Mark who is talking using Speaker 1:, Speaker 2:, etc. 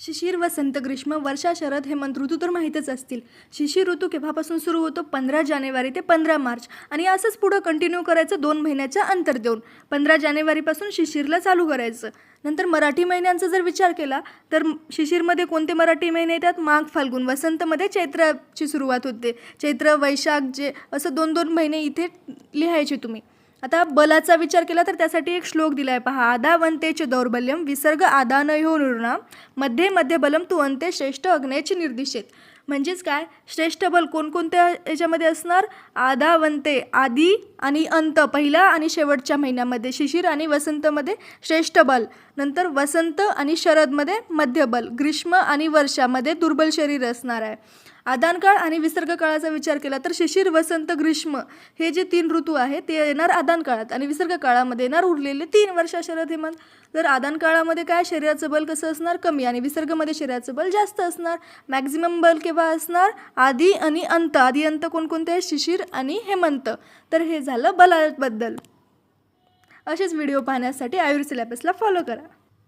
Speaker 1: शिशिर वसंत ग्रीष्म वर्षा शरद हेमंत ऋतू तर माहीतच असतील. शिशिर ऋतू केव्हापासून सुरू होतो? पंधरा जानेवारी ते पंधरा मार्च. आणि असंच पुढं कंटिन्यू करायचं दोन महिन्याच्या अंतर देऊन. पंधरा जानेवारीपासून शिशिरला चालू करायचं. नंतर मराठी महिन्यांचा जर विचार केला तर शिशिरमध्ये कोणते मराठी महिने येतात? माघ फाल्गुन वसंतमध्ये चैत्राची सुरुवात होते. चैत्र वैशाख जे असं दोन दोन महिने इथे लिहायचे तुम्ही. आता बलाचा विचार केला तर त्यासाठी एक श्लोक दिला आहे पहा आदावंतेचे दौर्बल्यम विसर्ग आदानयो नृणा मध्ये मध्ये बलम तू अंते श्रेष्ठ अग्नेचे निर्दिशित. म्हणजेच काय? श्रेष्ठ बल कोणकोणत्या याच्यामध्ये असणार? आदावंते आधी आणि अंत पहिला आणि शेवटच्या महिन्यामध्ये शिशिर आणि वसंतमध्ये श्रेष्ठ बल नंतर वसंत आणि शरदमध्ये मध्यबल ग्रीष्म आणि वर्षामध्ये दुर्बल शरीर असणार आहे. आदानकाळ आणि विसर्ग काळाचा विचार केला तर शिशिर वसंत ग्रीष्म हे जे तीन ऋतू आहे ते येणार आदान काळात आणि विसर्ग काळामध्ये येणार उरलेले तीन वर्ष शरद हेमंत. तर आदान काळामध्ये काय शरीराचं बल कसं असणार? कमी आणि विसर्गमध्ये शरीराचं बल जास्त असणार. मॅक्झिमम बल केव्हा असणार? आधी आणि अंत. आधी अंत कोणकोणते? आहे शिशिर आणि हेमंत. तर हे झालं बलाबद्दल. असेच व्हिडिओ पाहण्यासाठी आयुर्वेद सिलेबसला फॉलो करा.